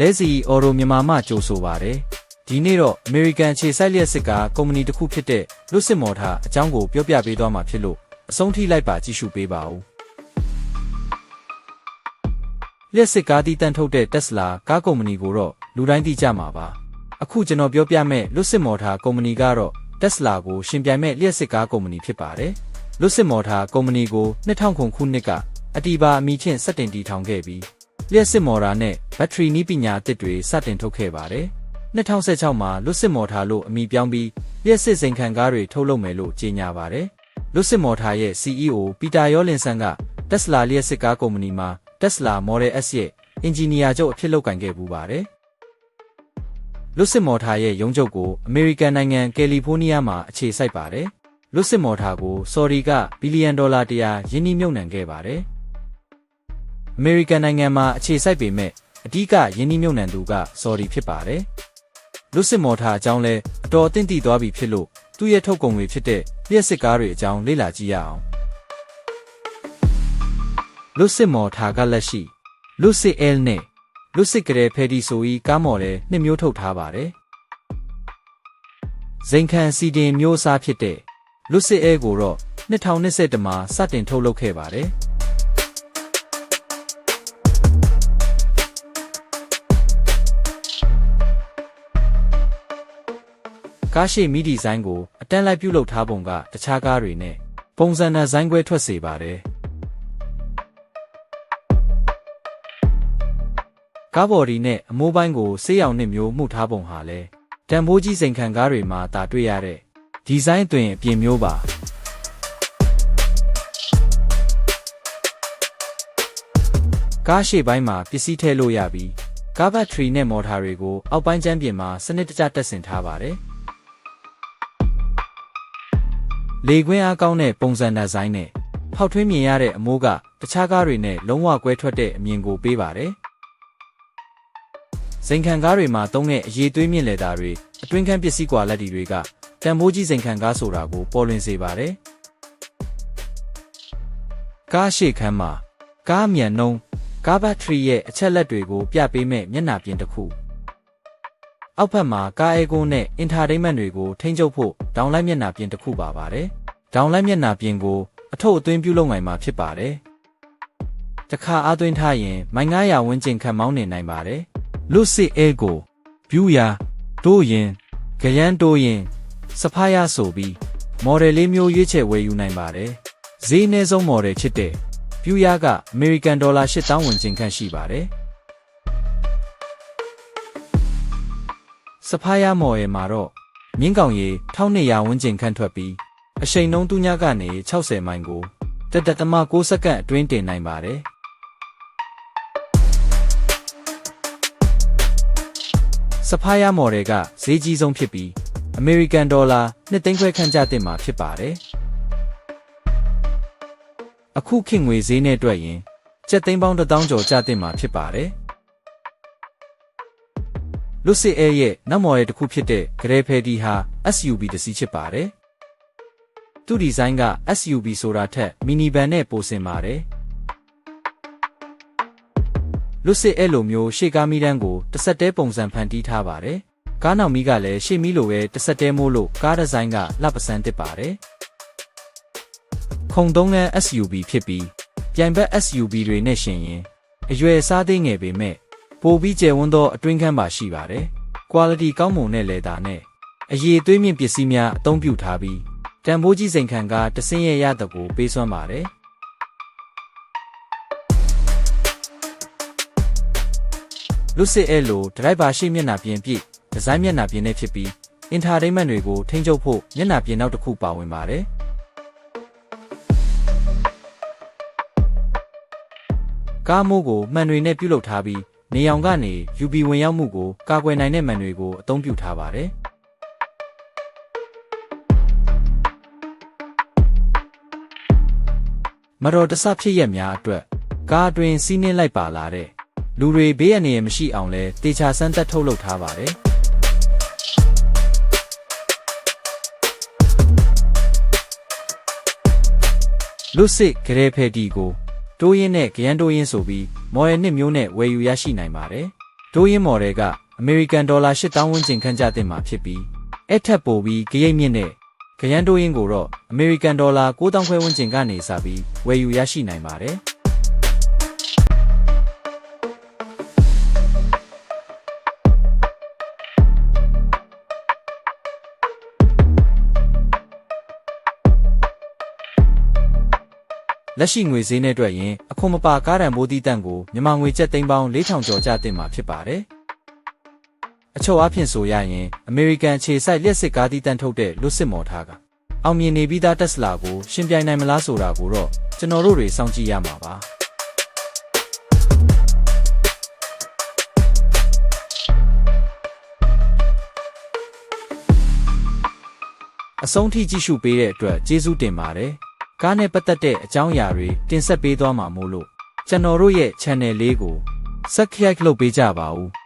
လဲစီအော်ရိုမြန်မာမှကြိုဆိုပါတယ်ဒီနေ့တော့ American ခြေစိုက်လျက်စစ်ကားကုမ္ပဏီတစ်ခုဖြစ်တဲ့လွတ်စစ်မော်ထားအကြောင်းကိုပြောပြပေးသွားမှာဖြစ်လို့အဆုံးထိလိုက်ပါကြည့်ရှုပေးပါဦးလျက်စစ်ကားတီးတန့်ထုတ်တဲ့ Tesla ကားကုမ္ပဏီကိုတော့လူတိုင်းသိကြမှာပါအခုကျွန်တော်ပြောပြမယ့်လွတ်စစ်မော်ထားကုမ္ပဏီကတော့ Tesla ကိုရှင်ပြိုင်မဲ့လျက်စစ်ကားကုမ္ပဏီဖြစ်ပါတယ်လွတ်စစ်မော်ထားကုမ္ပဏီကို2000ခုနှစ်ကအတီဘာအမည်ဖြင့်စတင်တည်ထောင်ခဲ့ပြီး လျှက်စစ်မော်တာနဲ့ဘက်ထရီနည်းပညာအသစ်တွေစတင်ထုတ်ခဲ့ပါတယ်။2016မှာလွတ်စစ်မော်တာလို့အမည်ပြောင်းပြီးလျှက်စစ်စိန်ခံကားတွေထုတ်လုပ်မယ်လို့ကြေညာပါတယ်။လွတ်စစ်မော်တာရဲ့ CEO ပီတာယောလင်ဆန်က Tesla လျှက်စစ်ကားကုမ္ပဏီမှာ Tesla Model S ရဲ့အင်ဂျင်နီယာချုပ်အဖြစ်လုပ်ကိုင်ခဲ့ပူပါတယ်။လွတ်စစ်မော်တာရဲ့ရုံးချုပ်ကိုအမေရိကန်နိုင်ငံကယ်လီဖိုးနီးယားမှာအခြေစိုက်ပါတယ်။လွတ်စစ်မော်တာကိုဆော်ဒီကဘီလီယံဒေါ်လာတရာယင်းနှိမ့်မြုပ်နှံခဲ့ပါတယ်။ American နိုင်ငံမှာအခြေစိုက်ပေမဲ့အဓိကယင်းနှိမ့်မြုပ်နှံသူက Saudi ဖြစ်ပါတယ်။လွတ်စစ်မော်ထားအကြောင်းလဲအတော်အသင့်တည်သွားပြီဖြစ်လို့သူ့ရဲ့ထုတ်ကုန်တွေဖြစ်တဲ့လျှက်စစ်ကားတွေအကြောင်းလေ့လာကြည့်ရအောင်။လွတ်စစ်မော်ထားကလက်ရှိလွတ်စစ် L နဲ့လွတ်စစ်ကလေးဖယ်ဒီဆိုဤကားမော်လဲနှစ်မျိုးထုတ်ထားပါတယ်။ဇိန်ခံစီတင်မျိုးအစားဖြစ်တဲ့လွတ်စစ် L ကိုတော့2021မှာစတင်ထုတ်လုပ်ခဲ့ပါတယ်။ ကားရှိမီဒီဇိုင်းကိုအတန်းလိုက်ပြုလုပ်ထားပုံကတခြားကားတွေနဲ့ပုံစံနဲ့ဇိုင်းခွဲထွက်စေပါတယ်။ကားဘော်ဒီနဲ့အမိုးပိုင်းကိုဆေးရောင်နှစ်မျိုးမှုထားပုံဟာလဲတန်ဖိုးကြီးစိန်ခံကားတွေမှာတာတွေ့ရတဲ့ဒီဇိုင်းတွင်အပြင်မျိုးပါကားရှေ့ပိုင်းမှာပစ္စည်းထည့်လို့ရပြီးကားဘက်ထရီနဲ့မော်တာတွေကိုအောက်ပိုင်းကျမ်းပြင်မှာစနစ်တကျတက်ဆင်ထားပါတယ်။ လေခွင်းအားကောင်းတဲ့ပုံစံဒီဇိုင်းနဲ့ဖောက်ထွင်းမြင်ရတဲ့အမိုးကတခြားကားတွေနဲ့လုံးဝကွဲထွက်တဲ့အမြင်ကိုပေးပါတယ်။စိန်ခံကားတွေမှာသုံးတဲ့အရေးသွေးမြင့်လေတာတွေအတွင်းခန်းပစ္စည်းကွာလက်တီတွေကတန်ဖိုးကြီးစိန်ခံကားဆိုတာကိုပေါ်လွင်စေပါတယ်။ကားရှေ့ခန်းမှာကားမြန်နှုံးကားဘက်ထရီရဲ့အချက်လက်တွေကိုပြပေးမဲ့မျက်နှာပြင်တစ်ခု အောက်ဖက်မှာကားအဲကွန်းနဲ့အင်တာတိန်မန့်တွေကိုထိန်းချုပ်ဖို့ဒေါင်းလိုက်မျက်နှာပြင်တစ်ခုပါပါတယ်။ဒေါင်းလိုက်မျက်နှာပြင်ကိုအထုပ်အသွင်းပြုလုပ်နိုင်မှာဖြစ်ပါတယ်။တစ်ခါအားသွင်းထားရင်မိုင်900ဝန်းကျင်ခန့်မောင်းနေနိုင်ပါတယ်။လွတ်စစ်အဲကိုဗျူယာတိုးရင်ကြရန်တိုးရင်စဖားရဆိုပြီးမော်ဒယ်လေးမျိုးရွေးချယ်ဝယ်ယူနိုင်ပါတယ်။ဈေးနှဲဆုံးမော်ဒယ်ဖြစ်တဲ့ဗျူယာကအမေရိကန်ဒေါ်လာ8000ဝန်းကျင်ခန့်ရှိပါတယ်။ စဖားရမော်ရဲ့မှာတော့မြင်းကောင်ရီ1200ဝန်းကျင်ခန့်ထွက်ပြီးအရှိန်နှုံးတူညကနေ60မိုင်ကိုတက်တက်တမ6စက္ကန့်အတွင်းတင်နိုင်ပါတယ်စဖားရမော်တွေကဈေးကြီးဆုံးဖြစ်ပြီးအမေရိကန်ဒေါ်လာ2သိန်းခွဲခန့်ကျတင်မှာဖြစ်ပါတယ်အခုခေတ်ငွေဈေးနဲ့တွက်ရင်ကျပ်သိန်းပေါင်း1000ကျော်ကျတင်မှာဖြစ်ပါတယ် လွတ်စစ်အဲရဲ့နောက်မော်ရဲ့တစ်ခုဖြစ်တဲ့ဂရဲဖဲဒီဟာ SUV တစ်စီးဖြစ်ပါတယ်။သူ့ဒီဇိုင်းက SUV ဆိုတာထက်မီနီဗန်နဲ့ပိုဆင်ပါတယ်။လွတ်စစ်အဲလိုမျိုးရှေ့ကားမီးတန်းကိုတစ်ဆက်တဲပုံစံဖန်တီးထားပါတယ်။ကားနောက်မီးကလည်းရှေ့မီးလိုပဲတစ်ဆက်တဲမိုးလို့ကားဒီဇိုင်းကလှပစမ်းတစ်ပါတယ်။ခုံသုံးလန်း SUV ဖြစ်ပြီးပြိုင်ဘက် SUV တွေနဲ့ရှင်ရင်အရွယ်စားသေးငယ်ပေမဲ့ ပိုပြီးကျယ်ဝန်းသောအတွင်းခန်းပါရှိပါတယ်။ quality ကောင်းမွန်တဲ့လေတာနဲ့အရေးသွေးမြင့်ပစ္စည်းများအသုံးပြုထားပြီးတန်ဖိုးကြီးစိန်ခံကတဆင်းရဲ့ရတဲ့ကိုပေးစွမ်းပါတယ်။လူစစ်အဲလိုဒရိုက်ဘာရှိမျက်နှာပြင်ပြည့်ဒီဇိုင်းမျက်နှာပြင်နဲ့ဖြစ်ပြီးအင်တာတိန်မန့်တွေကိုထိန်းချုပ်ဖို့မျက်နှာပြင်နောက်တစ်ခုပါဝင်ပါတယ်။ကားမိုးကိုမှန်တွေနဲ့ပြုလုပ်ထားပြီး နေရောင်ကနေ UV ဝင်ရောက်မှုကိုကာကွယ်နိုင်တဲ့မှန်တွေကိုအသုံးပြုထားပါတယ်။မတော်တဆဖြစ်ရက်များအတွက်ကားအတွင်းစီးနှင်းလိုက်ပါလာတဲ့လူတွေဘေးအန္တရာယ်မရှိအောင်လဲတေချာစမ်းသပ်ထုတ်လုပ်ထားပါတယ်။လူစစ်ဂရဲဖဲတီကို တိုးရင်နဲ့ကြရန်တိုးရင်ဆိုပြီးမော်ရယ်နှစ်မျိုးနဲ့ဝယ်ယူရရှိနိုင်ပါတယ်။ဒိုးရင်မော်ဒယ်ကအမေရိကန်ဒေါ်လာ8000ဝန်းကျင်ခန့်ကျသင့်မှာဖြစ်ပြီးအဲ့ထက်ပိုပြီးဂရိတ်မြင့်တဲ့ခရမ်းဒိုးရင်ကိုတော့အမေရိကန်ဒေါ်လာ9000ခွဲဝန်းကျင်ကနေစပြီးဝယ်ယူရရှိနိုင်ပါတယ်။ လက်ရှိငွေဈေးနဲ့တွေ့ရင်အခွန်မပါကားတံမိုးတီးတန့်ကိုမြန်မာငွေကျပ်သိန်းပေါင်း4000ကျော်ကျတင်မှာဖြစ်ပါတယ်။အချုပ်အားဖြင့်ဆိုရရင်အမေရိကန်အခြေစိုက်လျှက်စစ်ကားတီးတန့်ထုတ်တဲ့လွတ်စစ်မော်ထားကအောင်မြင်နေပြီးသားတက်စလာကိုရှင်ပြိုင်နိုင်မလားဆိုတာကိုတော့ကျွန်တော်တို့တွေစောင့်ကြည့်ရမှာပါ။အဆုံးထိကြည့်ရှုပေးတဲ့အတွက်ကျေးဇူးတင်ပါတယ်။ ကားနဲ့ပတ်သက်တဲ့အကြောင်းအရာတွေတင်ဆက်ပေးသွားမှာမို့လို့ကျွန်တော်တို့ရဲ့ channel လေးကို subscribe လုပ်ပေးကြပါဦး။